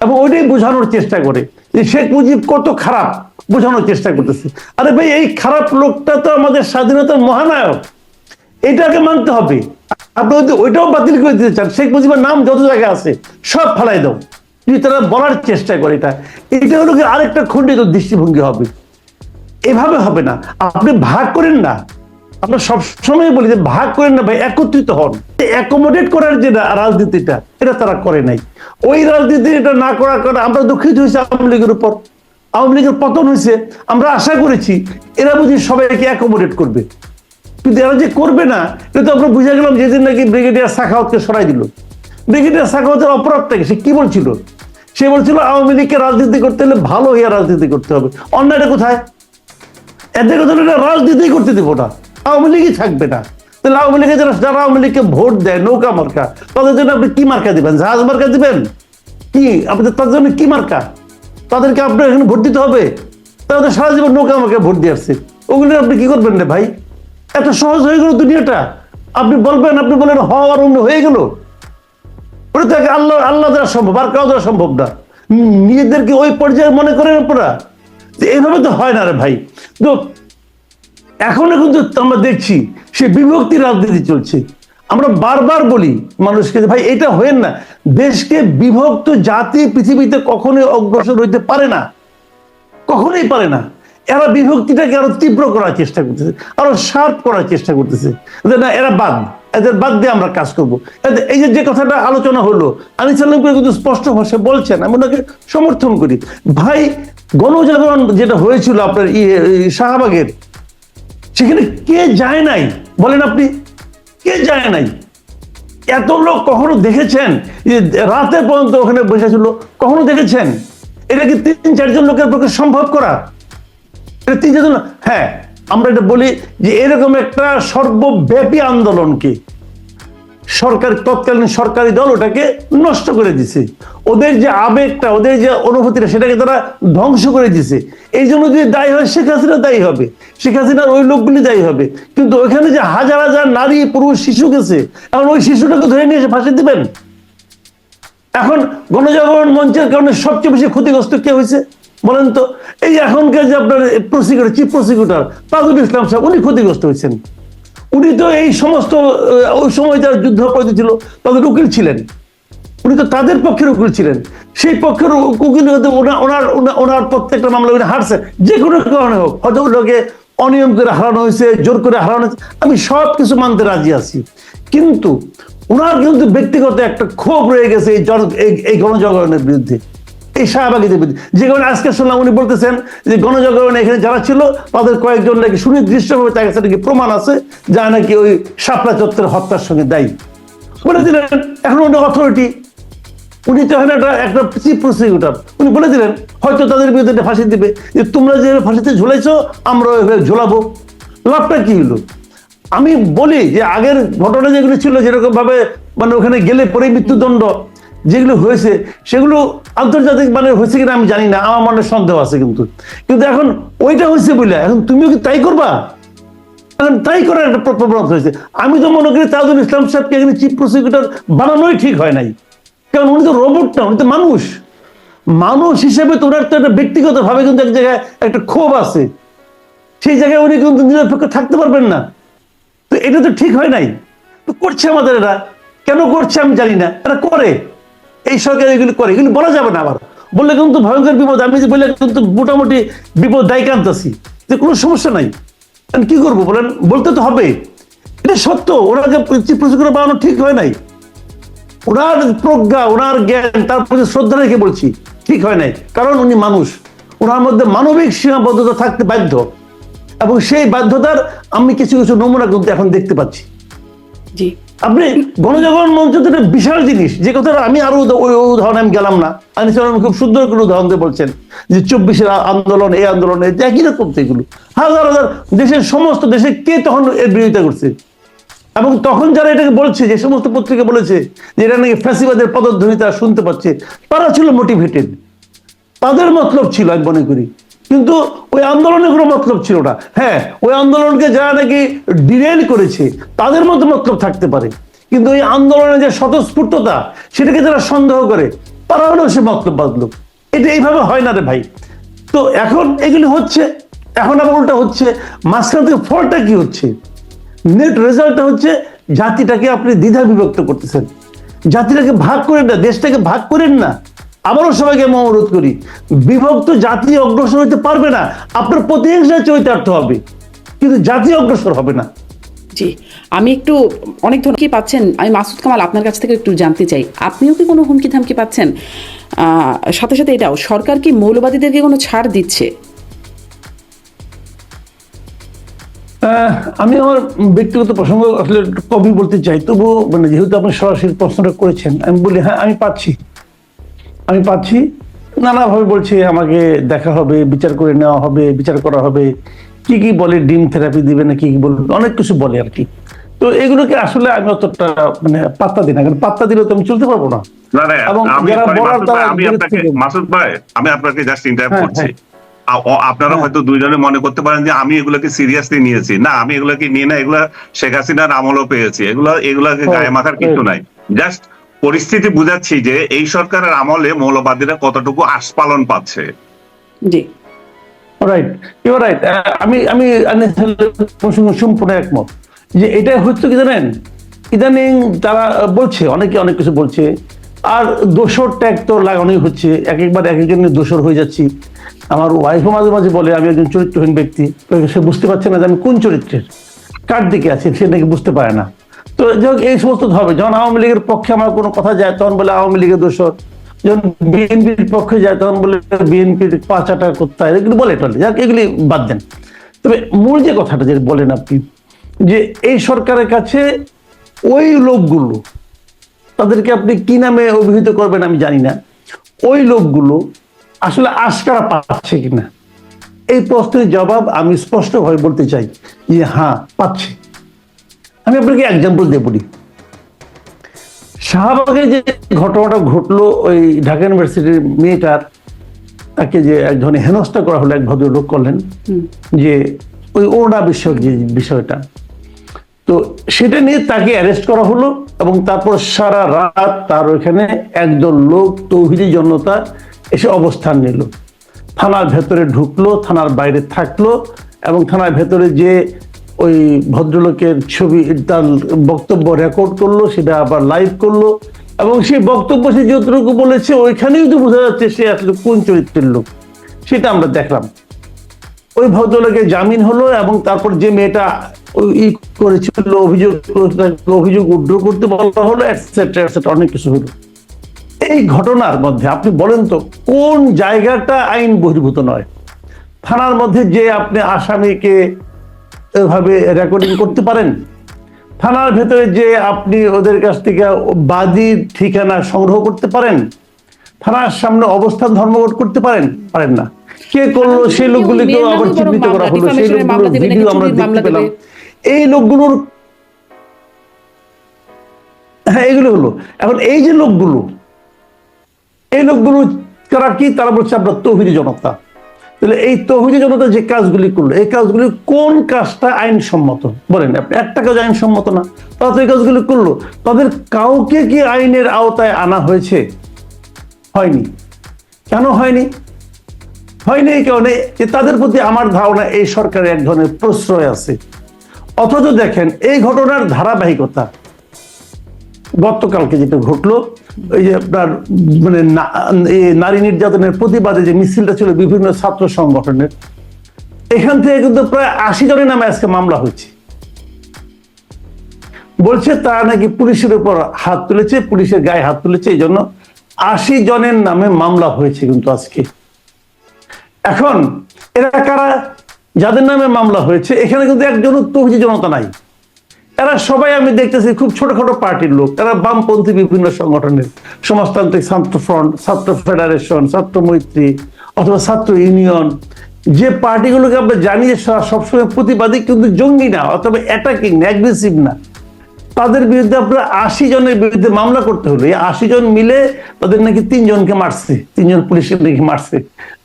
এবং ওইটাই বোঝানোর চেষ্টা করে যে শেখ মুজিব কত খারাপ বোঝানোর চেষ্টা করতেছে। আরে ভাই, এই খারাপ লোকটা তো আমাদের স্বাধীনতার মহানায়ক। এটাকে মানতে হবে। আপনি যদি ওইটাও বাতিল করে দিতে চান, শেখ মুজিবের নাম যত জায়গায় আছে, সব ফালাই দাও। যদি তারা বলার চেষ্টা করে এটা এটা হলো আরেকটা খণ্ডিত দৃষ্টিভঙ্গি হবে। এভাবে হবে না। আপনি ভাগ করেন না। আমরা সবসময় বলি যে ভাগ করেন না, ভাই, একত্রিত হন। অ্যাকোমোডেট করার যে রাজনীতিটা, এটা তারা করে নাই। ওই রাজনীতি এটা না করার কারণে আমরা দুঃখিত হয়েছি আওয়ামী লীগের উপর। আওয়ামী লীগের পতন হয়েছে, আমরা আশা করেছি এরা বুঝি সবাইকে অ্যাকোমোডেট করবে। কিন্তু এরা যে করবে না, এটা তো আমরা বুঝে গেলাম যেদিন নাকি ব্রিগেডিয়ার সাখাওয়াতকে সরাই দিল। ব্রিগেডিয়ার সাখাওয়াতের অপরাধটাকে সে কি বলছিল? সে বলছিল, আওয়ামী লীগকে রাজনীতি করতে হলে ভালো হইয়া রাজনীতি করতে হবে। অন্যটা কোথায়? এদের কথা রাজনীতি করতে দেবো না। আওয়ামী লীগই থাকবে না। তাহলে আওয়ামী লীগের যারা যারা আওয়ামী লীগকে ভোট দেয়, নৌকা মার্কা, তাদের জন্য আপনি কি মার্কা দিবেন? জাহাজ মার্কা দিবেন? কি? আপনি তাদের জন্য কি মার্কা? তাদেরকে আপনার এখানে ভোট দিতে হবে? তাদের সারা জীবন নৌকা মার্কা ভোট দিয়ে আসছে। ওগুলো আপনি কি করবেন রে ভাই? এত সহজ হয়ে গেল দুনিয়াটা। আপনি বলবেন, আপনি বলেন হওয়ার অন্য হয়ে গেল। ওটা আল্লাহ আল্লাহ দ্বারা সম্ভব, আর কাউ দ্বারা সম্ভব না। নিজেদেরকে ওই পর্যায়ে মনে করেন আপনারা, যে এইভাবে তো হয় না রে ভাই। তো এখনও কিন্তু আমরা দেখছি সে বিভক্তি রাজনীতি চলছে। আমরা বারবার বলি মানুষকে ভাই এটা হয়েন না। দেশকে বিভক্ত জাতি পৃথিবীতে কখনোই অগ্রসর হইতে পারে না। কখনোই পারে না। এরা বিভক্তিটাকে আরও তীব্র করার চেষ্টা করতেছে আরও শার্প করার চেষ্টা করতেছে। না এরা বাদ। এদের বাদ দিয়ে আমরা কাজ করব। এই যে কথাটা আলোচনা হলো সাল্লামকে কিন্তু স্পষ্ট ভাষায় বলছেন আমি ওনাকে সমর্থন করি। ভাই গণজাগরণ যেটা হয়েছিল আপনার ইয়ে, শাহবাগের সেখানে কে যায় নাই? বলেন আপনি, কে যায় নাই? এত লোক কখনো দেখেছেন? যে রাতে পর্যন্ত ওখানে বসেছিল কখনো দেখেছেন? এটা কি তিন চারজন লোকের পক্ষে সম্ভব করা? তিন চারজন হ্যাঁ আমরা এটা বলি যে এরকম একটা সর্বব্যাপী আন্দোলনকে সরকার, তৎকালীন সরকারি দল ওটাকে নষ্ট করে দিছে। ওদের যে আবেগটা, ওদের যে অনুভূতিটা, সেটাকে তারা ধ্বংস করে দিছে এই জন্য যদি দায়ী হয়, শেখ হাসিনা দায়ী হবে। শেখ হাসিনার ওই লোকগুলি দায়ী হবে। কিন্তু ওইখানে যে হাজার হাজার নারী, পুরুষ, শিশু গেছে, এখন ওই শিশুটাকে ধরে নিয়ে এসে ফাঁসি দিবেন? এখন গণজাগরণ মঞ্চের কারণে সবচেয়ে বেশি ক্ষতিগ্রস্ত কে হয়েছে? বলেন তো। এই এখনকার যে আপনার prosecutor chief prosecutor Tajul Islam সাহেব, উনি ক্ষতিগ্রস্ত হয়েছেন। উনি তো এই সমস্ত ওই সময় যারা যুদ্ধ ছিল, তাদের উকিল ছিলেন। উনি তো তাদের পক্ষের উকিল ছিলেন। সেই পক্ষের উকিল হয়তো ওনার ওনার প্রত্যেকটা মামলা উনি হারছে যে কোনো কারণে হোক, হয়তো ওগুলোকে অনিয়ম করে হারানো হয়েছে, জোর করে হারানো হয়েছে, আমি সব কিছু মানতে রাজি আছি। কিন্তু ওনার কিন্তু ব্যক্তিগত একটা ক্ষোভ রয়ে গেছে এই জন, এই- গণজাগরণের বিরুদ্ধে। এই শাহবাগীদের বিরুদ্ধে। যে কারণে আজকে শুনলাম উনি বলতেছেন যে গণজাগরণ এখানে যারা ছিল, তাদের কয়েকজন নাকি সুনির্দিষ্টভাবে তার কাছে নাকি প্রমাণ আছে, যা নাকি ওই শাপলা চত্বরের হত্যার সঙ্গে দায়ী। বলে দিলেন, এখন অথরিটি উনি তো একটা একটা চিফ প্রসিকিউটর। উনি বলে দিলেন, হয়তো তাদের বিরুদ্ধে একটা ফাঁসি দিবে। যে তোমরা যে ফাঁসিতে ঝুলাইছো, আমরা ওইভাবে ঝোলাবো। লাভটা কি হলো? আমি বলি যে আগের ঘটনা যেগুলো ছিল যেরকম ভাবে মানে ওখানে গেলে পরে মৃত্যুদণ্ড যেগুলো হয়েছে, সেগুলো আন্তর্জাতিক মানে হয়েছে কিনা আমি জানি না, আমার মনে সন্দেহ আছে কিন্তু। কিন্তু এখন ওইটা হয়েছে বলে এখন তুমিও কি তাই করবা? এখন তাই করার একটা প্র- প্রবণতা হয়েছে। আমি তো মনে করি তাজুল ইসলাম সাহেবকে এখানে চিফ প্রসিকিউটর বানানোই ঠিক হয় নাই। কারণ উনি তো রোবট না উনি তো মানুষ। মানুষ হিসেবে তো ওনার তো একটা ব্যক্তিগত ভাবে কিন্তু এক জায়গায় একটা ক্ষোভ আছে। সেই জায়গায় উনি কিন্তু নিরপেক্ষ থাকতে পারবেন না। তো এটা তো ঠিক হয় নাই। তো করছে আমাদের এরা। কেন করছে আমি জানি না। এরা করে। এই সরকার এগুলি করে। এগুলি বলা যাবে না আবার। বললে কিন্তু ভয়ঙ্কর বিপদ। আমি যে বললে কিন্তু মোটামুটি বিপদ দায়িকা আনতেছি যে কোনো সমস্যা নাই। কি করব বলেন? বলতে তো হবে। এটা সত্য। ওনাকে চিফ প্রসিকিউটর বানানো ঠিক হয় নাই। ওনার প্রজ্ঞা ওনার জ্ঞান তার প্রতি শ্রদ্ধা রেখে বলছি ঠিক হয় নাই। কারণ উনি মানুষ। ওনার মধ্যে মানবিক সীমাবদ্ধতা থাকতে বাধ্য। এবং সেই বাধ্যতার আমি কিছু কিছু নমুনা কিন্তু এখন দেখতে পাচ্ছি। আপনি গণজাগরণ মঞ্চ তো একটা বিশাল জিনিস। যে কথাটা আমি আরও ওই উদাহরণে আমি গেলাম না। আনিস সালাম খুব সুন্দর করে উদাহরণ দিয়ে বলছেন যে চব্বিশের আন্দোলন এই আন্দোলন একই রকম এগুলো। হাজার হাজার দেশের সমস্ত দেশে কে তখন এর বিরোধিতা করছে? এবং তখন যারা এটাকে বলছে, যে সমস্ত পত্রিকা বলেছে, যে এটা নাকি ফ্যাসিবাদের পদধ্বনি তারা শুনতে পাচ্ছে, তারা ছিল মোটিভেটেড তাদের মতলব ছিল আমি মনে করি। কিন্তু ওই আন্দোলনের কোনো মতলব ছিল না। হ্যাঁ ওই আন্দোলনকে যারা নাকি ডিরেল করেছে, তাদের মধ্যে মতলব থাকতে পারে। কিন্তু ওই আন্দোলনের যে স্বতঃস্ফূর্ততা, সেটাকে যারা সন্দেহ করে, তারা হলেও সে মতলব বাদলুক এটা এইভাবে হয় না রে ভাই। তো এখন এগুলি হচ্ছে, এখন আবার উল্টা হচ্ছে, মাঝখান থেকে ফলটা কি হচ্ছে? নেট রেজাল্টটা হচ্ছে জাতিটাকে আপনি দ্বিধা বিভক্ত করতেছেন। জাতিটাকে ভাগ করেন না, দেশটাকে ভাগ করেন না। আবারও সবাইকে আমি অনুরোধ করি, বিভক্ত জাতি অগ্রসর হতে পারবে না, আপনার প্রতিহিংসা চরিতার্থ হবে, কিন্তু জাতি অগ্রসর হবে না। জি, আমি একটু, অনেক ধরনের পাচ্ছেন, আমি মাসুদ কামাল আপনার কাছ থেকে একটু জানতে চাই, আপনিও কি কোনো হুমকি থামকি পাচ্ছেন সাথে সাথে এটাও, সরকার কি মৌলবাদীদেরকে কোনো ছাড় দিচ্ছে? আমি আমার ব্যক্তিগত প্রসঙ্গ আসলে কমই বলতে চাই তবু মানে যেহেতু আপনি সরাসরি প্রশ্নটা করেছেন আমি বলি হ্যাঁ আমি পাচ্ছি। আমি পাচ্ছি। নানাভাবে বলছে আমাকে দেখা হবে বিচার করে নেওয়া হবে বিচার করা হবে। কি কি বলে ডিম থেরাপি দিবে না কি কি বলবে? অনেক কিছু বলে আর কি। তো এগুলোকে আসলে আমি অতটা মানে পাত্তা দিই না কারণ পাত্তা দিলে তো আমি চলতে পারব না। এবং যারা বলার তারা আমি আপনাকে মাসুদ ভাই আমি আপনাকে জাস্ট ইন্টারভিউ হ্যাঁ, করছি। হ্যাঁ। আপনারা হ্যাঁ। হয়তো দুইজনে মনে করতে পারেন যে আমি এগুলোকে সিরিয়াসলি নিয়েছি। না আমি এগুলোকে নিয়ে না এগুলা শেখ হাসিনার আমলও পেয়েছি। এগুলো এগুলোকে হ্যাঁ, গায়ে মাথার কিছু নাই। জাস্ট পরিস্থিতি বুঝাচ্ছি যে এই সরকারের আমলে মৌলবাদীরা কতটুকু আস্পালন পাচ্ছে। জি। রাইট ইউ রাইট আমি আমি আপনার সম্পূর্ণ একমত। যে এটা হচ্ছে কি জানেন? ইদানিং তারা বলছে অনেকে অনেক কিছু বলছে। আর দোষর ট্যাগ তো লাগানোই হচ্ছে। এক একবার এক একজনের দোষর হয়ে যাচ্ছি। আমার ওয়াইফও মাঝে মাঝে বলে, আমি একজন চরিত্রহীন ব্যক্তি। সে বুঝতে পারছে না যে আমি কোন চরিত্রের, কার দিকে আছি, সে নাকি বুঝতে পারে না। তো যাই এই সমস্ত হবে। যখন আওয়ামী লীগের পক্ষে আমার কোনো কথা যায়, তখন বলে আওয়ামী লীগের দোষর। যখন বিএনপির পক্ষে যায়, তখন বলে বিএনপির পাঁচাটা করতে হয় এগুলি বলে টলে। যাক, এগুলি বাদ দেন। তবে মূল যে কথাটা যে বলেন আপনি, যে এই সরকারের কাছে ওই লোকগুলো তাদেরকে আপনি কি নামে অভিহিত করবেন আমি জানি না। ওই লোকগুলো আসলে আশকারা পাচ্ছে কিনা? এই প্রশ্নের জবাব আমি স্পষ্টভাবে বলতে চাই যে হ্যাঁ পাচ্ছে। আমি আপনাকে এক্সাম্পল দিয়ে বলি। শাহবাগে যে ঘটনাটা ঘটলো ওই ঢাকা ইউনিভার্সিটির মেয়েটার তাকে যে এক ধরনের হেনস্থা করা হলো এক ভদ্রলোক করলেন যে ওই ওড়া বিষয়ক যে বিষয়টা তো সেটা নিয়ে তাকে অ্যারেস্ট করা হলো এবং তারপর সারা রাত তার ওইখানে একদল লোক তৌহিদি জনতা এসে অবস্থান নিল। থানার ভেতরে ঢুকলো, থানার বাইরে থাকল এবং থানার ভেতরে যে ওই ভদ্রলোকের ছবি, তার বক্তব্য রেকর্ড করল, সেটা আবার লাইভ করল এবং সেই বক্তব্য সে যতটুকু বলেছে ওইখানেই তো বোঝা যাচ্ছে সে আসলে কোন চরিত্রের লোক, সেটা আমরা দেখলাম। ওই ভদ্রলোকের জামিন হলো এবং তারপর যে মেয়েটা ই করেছিল অভিযোগ অভিযোগ উড্র করতে বলা হলো অনেক কিছু হলো। এই ঘটনার মধ্যে আপনি বলেন তো কোন জায়গাটা আইন বহির্ভূত নয়? থানার মধ্যে যে আপনি আসামিকে এভাবে রেকর্ডিং করতে পারেন? থানার ভেতরে যে আপনি ওদের কাছ থেকে বাদীর ঠিকানা সংগ্রহ করতে পারেন? থানার সামনে অবস্থান ধর্মঘট করতে পারেন? পারেন না। কে করল? সেই লোকগুলিকেও আবার চিহ্নিত করা হলো। সেই লোকগুলোর ভিডিও আমরা দেখতে পেলাম। এই লোকগুলোর হ্যাঁ এগুলো হলো। এখন এই যে লোকগুলো, এই লোকগুলো তারা কি? তারা বলছে, আমরা তহিদি জনতা। তাহলে এই তহিদি জনতা যে কাজগুলি করল, এই কাজগুলি কোন কাজটা আইনসম্মত? বলেন আপনি একটা কাজ আইনসম্মত না, তারা তো এই কাজগুলি করল। তাদের কাউকে কি আইনের আওতায় আনা হয়েছে? হয়নি। কেন হয়নি? হয়নি এই কারণে যে তাদের প্রতি আমার ধারণা এই সরকারের এক ধরনের প্রশ্রয় আছে। অথচ দেখেন, এই ঘটনার ধারাবাহিকতা গতকালকে যেটা ঘটলো ওই যে আপনার মানে নারী নির্যাতনের প্রতিবাদে যে মিছিলটা ছিল বিভিন্ন ছাত্র সংগঠনের, এখান থেকে কিন্তু প্রায় আশি জনের নামে আজকে মামলা হয়েছে। বলছে তারা নাকি পুলিশের উপর হাত তুলেছে, পুলিশের গায়ে হাত তুলেছে, এই জন্য আশি জনের নামে মামলা হয়েছে কিন্তু আজকে। এখন এরা কারা? যাদের নামে মামলা হয়েছে, এখানে কিন্তু একজন তৌহিদি জনতা নাই। এরা সবাই আমি দেখতেছি খুব ছোটখাটো পার্টির লোক। এরা বামপন্থী বিভিন্ন সংগঠনের সমাজতান্ত্রিক ছাত্র ফ্রন্ট ছাত্র ফেডারেশন ছাত্র মৈত্রী অথবা ছাত্র ইউনিয়ন যে পার্টিগুলোকে আমরা জানি যে সবসময় প্রতিবাদী কিন্তু জঙ্গি না, অথবা অ্যাটাকিং না অ্যাগ্রেসিভ না। তাদের বিরুদ্ধে আপনার আশি জনের বিরুদ্ধে মামলা করতে হলো, এই আশি জন মিলে তাদের নাকি তিনজনকে মারছে, তিনজন পুলিশের নাকি মারছে,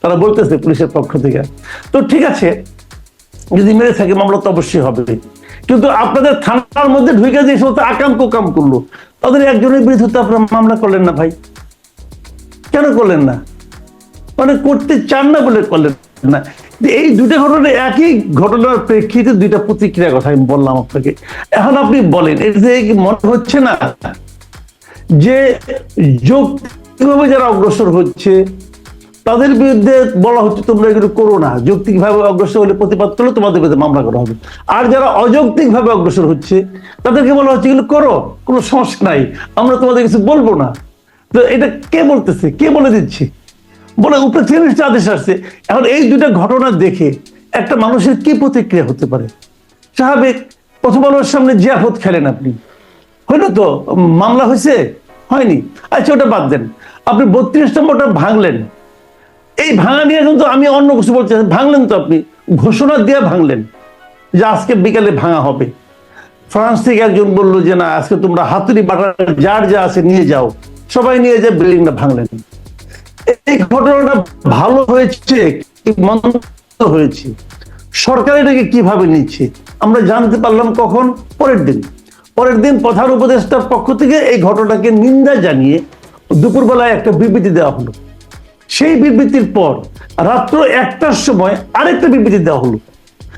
তারা বলতেছে পুলিশের পক্ষ থেকে। তো ঠিক আছে যদি মেরে থাকে মামলা তো অবশ্যই হবে। কিন্তু আপনাদের থানার মধ্যে ঢুকে যে সমস্ত আকাম কোকাম করল, তাদের একজনের বিরুদ্ধে তো আপনারা মামলা করলেন না ভাই। কেন করলেন না? মানে করতে চান না বলে করলেন না। এই দুইটা ঘটনা একই ঘটনার প্রেক্ষিতে দুইটা প্রতিক্রিয়ার কথা আমি বললাম আপনাকে। এখন আপনি বলেন এতে মনে হচ্ছে না যে যৌক্তিকভাবে যারা অগ্রসর হচ্ছে তাদের বিরুদ্ধে বলা হচ্ছে, তোমরা এগুলো করো না। যৌক্তিকভাবে অগ্রসর হলে প্রতিবাদ করলে তোমাদের বিরুদ্ধে মামলা করা হবে। আর যারা অযৌক্তিকভাবে অগ্রসর হচ্ছে, তাদেরকে বলা হচ্ছে, এগুলো করো, কোনো সমস্যা নাই, আমরা তোমাদের কিছু বলব না। তো এটা কে বলতেছে? কে বলে দিচ্ছে? বলে উপরে নিশ্চয় আদেশ আসছে, এখন এই দুটা ঘটনা দেখে একটা মানুষের কি প্রতিক্রিয়া হতে পারে? স্বাভাবিক প্রথম আলোর সামনে জিয়াফত খেলেন আপনি। হইল তো, মামলা হয়েছে? হয়নি। আচ্ছা ওটা বাদ দেন। আপনি বত্রিশ নম্বরটা ভাঙলেন। এই ভাঙা নিয়ে কিন্তু আমি অন্য কিছু বলতে ভাঙলেন তো আপনি। ঘোষণা দিয়ে ভাঙলেন যে আজকে বিকালে ভাঙা হবে। ফ্রান্স থেকে একজন বলল যে, না, আজকে তোমরা হাতুড়ি বাটার যার যা আছে নিয়ে যাও। সবাই নিয়ে যায় বিল্ডিংটা ভাঙলেন। এই ঘটনাটা ভালো হয়েছে মন্দ হয়েছে? সরকার এটাকে কীভাবে নিচ্ছে? আমরা জানতে পারলাম কখন? পরের দিন। পরের দিন প্রধান উপদেষ্টার পক্ষ থেকে এই ঘটনাকে নিন্দা জানিয়ে দুপুরবেলায় একটা বিবৃতি দেওয়া হলো। সেই বিবৃতির পর রাত্র একটার সময় আরেকটা বিবৃতি দেওয়া হলো।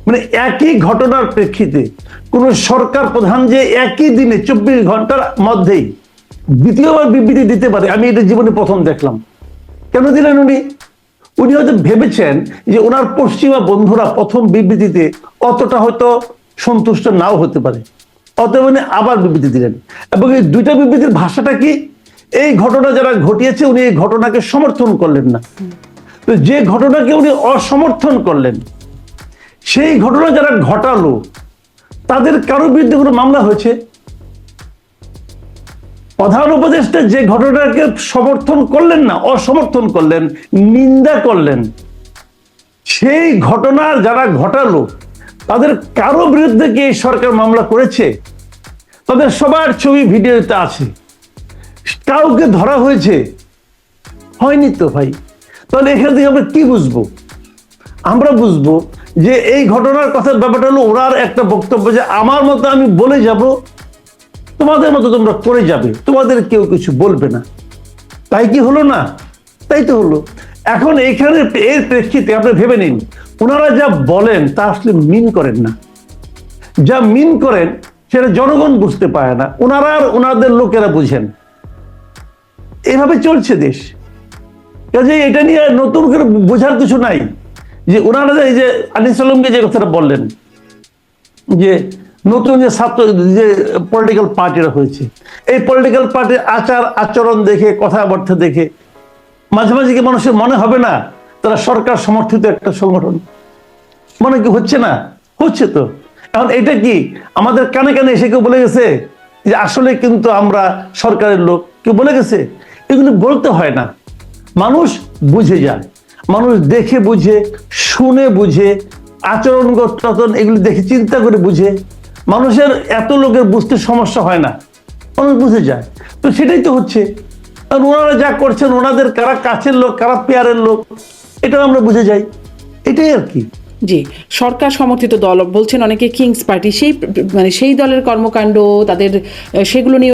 মানে একই ঘটনার প্রেক্ষিতে কোন সরকার প্রধান যে একই দিনে চব্বিশ ঘণ্টার মধ্যেই দ্বিতীয়বার বিবৃতি দিতে পারে, আমি এটা জীবনে প্রথম দেখলাম। কেন দিলেন উনি? উনি হয়তো ভেবেছেন যে ওনার পশ্চিমা বন্ধুরা প্রথম বিবৃতিতে অতটা হয়তো সন্তুষ্ট নাও হতে পারে। অতএব উনি আবার বিবৃতি দিলেন। এবং এই দুইটা বিবৃতির ভাষাটা কি? এই ঘটনা যারা ঘটিয়েছে, উনি এই ঘটনাকে সমর্থন করলেন না। তো যে ঘটনাকে উনি অসমর্থন করলেন, সেই ঘটনা যারা ঘটালো, তাদের কারোর বিরুদ্ধে কোনো মামলা হয়েছে? প্রধান উপদেষ্টা যে ঘটনাকে সমর্থন করলেন না, অসমর্থন করলেন, নিন্দা করলেন, সেই ঘটনা যারা ঘটালো, তাদের কারও বিরুদ্ধে কি এই সরকার মামলা করেছে? তাদের সবার ছবি, ভিডিওতে আছে। কাউকে ধরা হয়েছে? হয়নি তো ভাই। তাহলে এখান থেকে আমরা কি বুঝব? আমরা বুঝব যে এই ঘটনার কথার ব্যাপারটা হলো ওনার একটা বক্তব্য যে আমার মতো আমি বলে যাব, তোমাদের মতো তোমরা করে যাবে, তোমাদের কেউ কিছু বলবে না। তাই কি হলো না? তাই তো হলো। এখন এইখানে এর প্রেক্ষিতে আপনি ভেবে নিন, ওনারা যা বলেন তা আসলে মিন করেন না। যা মিন করেন, সেটা জনগণ বুঝতে পারে না। ওনারা আর ওনাদের লোকেরা বুঝেন। এভাবে চলছে দেশ। কাজে এটা নিয়ে নতুন করে বোঝার কিছু নাই। যে ওনারা এই যে আনিস আলমকে যে কথাটা বললেন, যে নতুন যে ছাত্র, যে পলিটিক্যাল পার্টিরা হয়েছে, এই পলিটিক্যাল পার্টির আচার, আচরণ দেখে, কথাবার্তা দেখে, মাঝে মাঝে কি মানুষের মনে হবে না, তারা সরকার সমর্থিত একটা সংগঠন? মনে কি হচ্ছে না? হচ্ছে তো। এখন এটা কি আমাদের কানে কানে এসে কেউ বলে গেছে যে আসলে কিন্তু আমরা সরকারের লোক? কেউ বলে গেছে? এগুলো বলতে হয় না। মানুষ বুঝে যায়। মানুষ দেখে বুঝে, শুনে বুঝে, আচরণগত এগুলো দেখে চিন্তা করে বুঝে। মানুষের এত লোকের বুঝতে সমস্যা হয় না। মানুষ বুঝে যায়। তো সেটাই তো হচ্ছে। কারণ ওনারা যা করছেন, ওনাদের কারা কাছের লোক, কারা পেয়ারের লোক, এটাও আমরা বুঝে যাই। এটাই আর কি। জি, সরকার সমর্থিত দল, বলছেন অনেকে কিংস পার্টি সেই মানে সেই দলের কর্মকাণ্ড, তাদের সেগুলো নিয়ে